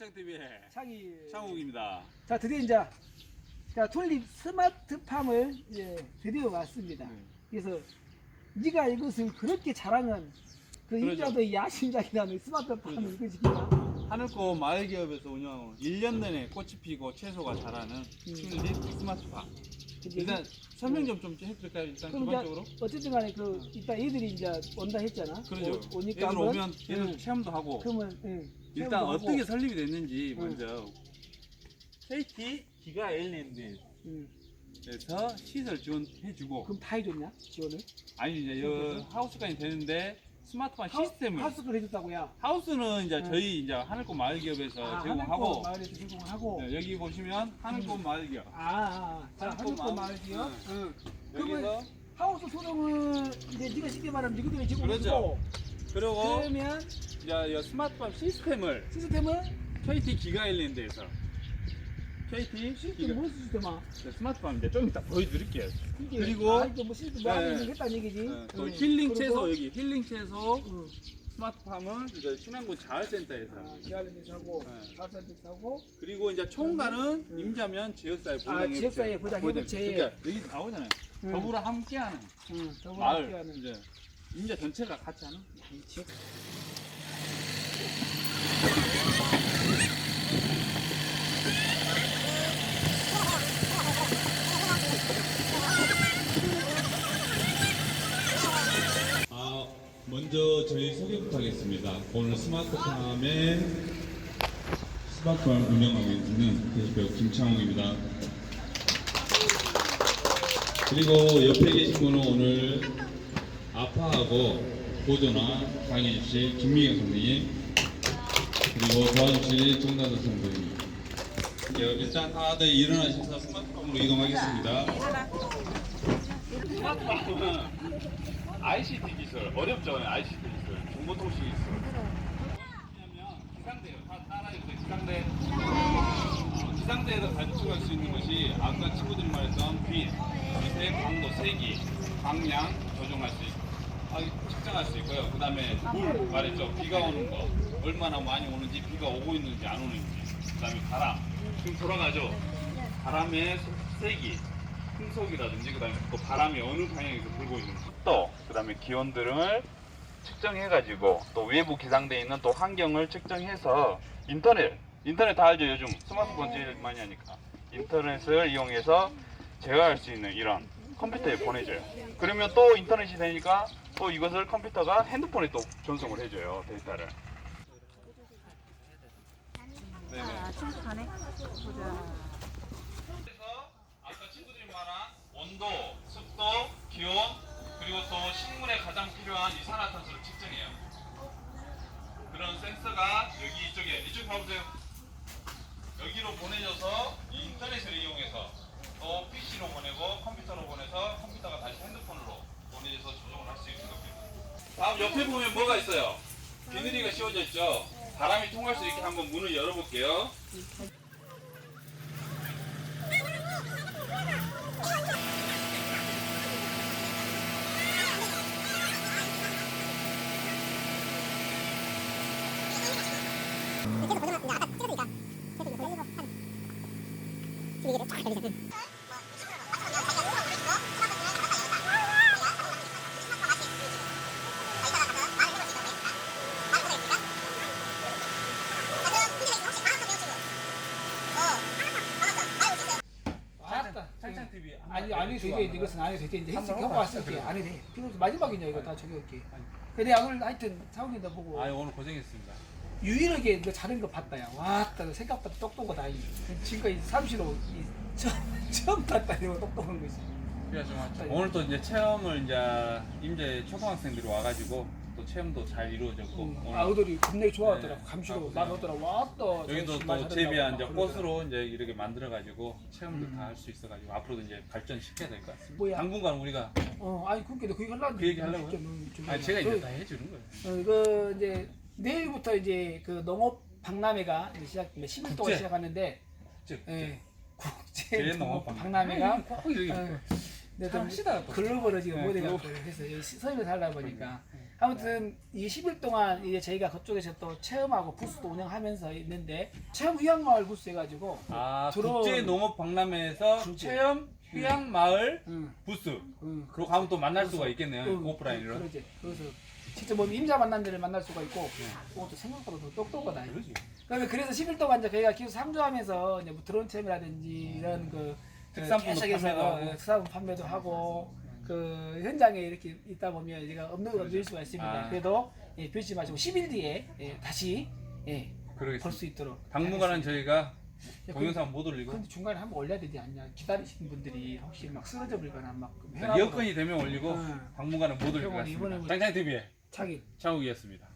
창TV의 창이. 창욱입니다. 자 드디어 이제 자 튤립 스마트팜을 이제 드디어 왔습니다. 네. 그래서 네가 이것을 그렇게 자랑한 그 그러죠. 인자도의 야심작이라는 스마트팜을 지키나? 하늘꽃 마을 기업에서 운영하고 1년 내내 꽃이 피고 채소가 자라는 튤립 스마트팜. 일단 설명 좀 좀 해드릴까요? 일단 그럼 기본적으로. 이제 어쨌든 간에 그 이따 애들이 이제 온다 했잖아. 그러죠. 오, 오니까 한번, 오면 얘들 응. 체험도 하고 그러면 응, 일단 체험도 어떻게 설립이 됐는지 응. 먼저 KT 기가 아일랜드에서 응. 시설 지원해주고 그럼 다 해줬냐 지원을? 아니 이제 여 하우스까지 되는데 스마트팜 시스템을 하우스를 해줬다고요. 하우스는 이제 응. 저희 이제 하늘꽃 마을기업에서 아, 제공하고 마을에서 제공하고. 네, 여기 보시면 하늘꽃 마을기업 아, 아, 아. 자, 하늘꽃 하늘꽃 마을. 마을이요. 응. 여기서 그러면 하우스 소득은 이제 네가 쉽게 말하면 니들이 제공해주고 그렇죠. 그리고 그러면 이제 이 스마트팜 시스템을 시스템은 KT 기가 아일랜드에서 KT 시스템 기가 무슨 시스템아? 네, 스마트팜 이제 좀 이따 보여드릴게요. 그리고 아, 이게 뭐 시스템 뭐 네. 있는 게 있다는 얘기지. 네, 또 응. 힐링 그리고, 채소 여기 힐링 채소 응. 스마트팜은 이제 신안군 자활센터에서 아, 기아랜드 사고, 네. 가산드 사고. 그리고 이제 총괄은 음. 임자면 지역사회 보장 아, 지역사회 보장 협의체. 그러니까 여기 나오잖아요. 응. 더불어 함께하는 응. 더불어 마을 함께하는 이제 임자 전체가 같이 하는 이 지역. 아, 먼 저 저희 소개부터 하겠습니다. 오늘 스마트팜의 스마트팜 운영하고 있는 대표 김창욱입니다. 그리고 옆에 계신 분은 오늘 아파하고 보조나 강의 주실 김미경 선생님 그리고 도와주실 정다도 선생님 예, 일단 다들 일어나셔서 스마트팜으로 이동하겠습니다. ICT 기술 어렵죠? ICT 기술 정보통신 기술. 왜냐면 기상대요. 다 따라해주세요 기상대 어, 기상대에서 발출할 수 있는 것이 아까 친구들이 말했던 빛, 빛의 강도, 세기, 방향 조정할 수 있고 아, 측정할 수 있고요. 그 다음에 물 말했죠? 비가 오는 거. 얼마나 많이 오는지 비가 오고 있는지 안 오는지. 그 다음에 바람. 지금 돌아가죠? 바람의 세기 풍속이라든지 그다음에 또 바람이 어느 방향에서 불고 있는 습도 그다음에 기온 등을 측정해가지고 또 외부 기상대에 있는 또 환경을 측정해서 인터넷 인터넷 다 알죠 요즘? 스마트폰 제일 많이 하니까. 인터넷을 이용해서 제어할 수 있는 이런 컴퓨터에 보내줘요. 그러면 또 인터넷이 되니까 또 이것을 컴퓨터가 핸드폰에 또 전송을 해줘요 데이터를. 네네 아, 충분하네. 보자. 그래서 아까 친구들이 말한 온도, 습도, 기온 그리고 또 식물에 가장 필요한 이산화탄소를 측정해요. 그런 센서가 여기 이쪽에 이쪽 봐보세요. 여기로 보내져서 이 인터넷을 이용해서 또 PC로 보내고 컴퓨터로 보내서 컴퓨터가 다시 핸드폰으로 보내져서 조정을 할 수 있는 겁니다. 다음 옆에 보면 뭐가 있어요? 비닐이가 씌워져 있죠. 바람이 통할 수 있게 한번 문을 열어볼게요. 알았다. 창창 TV 아니 아니 되게 이것은 안 해도 돼. 이제 했을 경고 왔을 때안 해도 돼. 그래서 마지막이냐 이거 다 저기 올게. 근데 오늘 하여튼 사원이 너 보고 아 오늘 고생했습니다. 유일하게 너 자는 거 봤다야. 왔다 너 생각보다 똑똑하다. 이. 지금까지 삼시로 이 처음 처음 탔다 이거 똑똑한 거지. 오늘 또 이제 체험을 이제 임제 초등학생들이 와가지고 또 체험도 잘 이루어졌고 음, 오늘 아우들이 겁나게 좋아하더라고. 네. 감시로 아, 나오더라. 왔다. 여기도 정신 많이 또 재배한 막 이제 그러더라. 꽃으로 이제 이렇게 만들어가지고 체험도 음. 다할 수 있어가지고 앞으로도 이제 발전 시켜야 될 것 같습니다. 뭐야? 당분간 우리가 어, 아니 그렇게 그 얘기 하려고 그 얘기 하려고요? 아니 제가 이제 다 해주는 거예요. 어, 그 이제 내일부터 이제 그 농업 박람회가 이제 시작 10일 동안 국제. 시작하는데 즉 예. 국제 제 농업 박람회가 꼭 이렇게 어, 근데 좀 합시다, 또. 글로벌을 지금 네, 모델가 글로벌. 해서 서울에 살다 보니까 아무튼 이 10일 동안 이제 저희가 그쪽에서 또 체험하고 부스도 운영하면서 있는데 체험 휴양마을 부스 해가지고 아 들어온- 국제 농업 박람회에서. 체험 휴양 마을 응, 부스. 응, 그리고 가면 또 만날 수가 있겠네요. 응, 오프라인으로. 그러지. 그래서 진짜 뭐 임자 만난 데를 만날 수가 있고 그것도 생각보다 더 똑똑하다. 그러지. 그다음에 그래서 10일 동안 이제 저희가 기술 상주하면서 이제 뭐 드론 체험이라든지 이런 그 특산품도 계속해서, 판매도 하고. 어, 특산품 판매도 하고 그 현장에 이렇게 있다 보면 제가 없는 걸 누릴 수가 있습니다. 아. 그래도 예, 벼지 마시고 10일 뒤에 예, 다시 예, 볼 그러겠습니다. 수 있도록. 당분간은 저희가 야, 동영상 못 올리고 근데 중간에 한번 올려야 되지 않냐? 기다리시는 분들이 혹시 막 쓰러져 버리거나 막 여건이 되면 올리고 응. 당분간은 못 올릴 것 이번에 같습니다. 우리- 장장 TV의 차기 창욱이었습니다.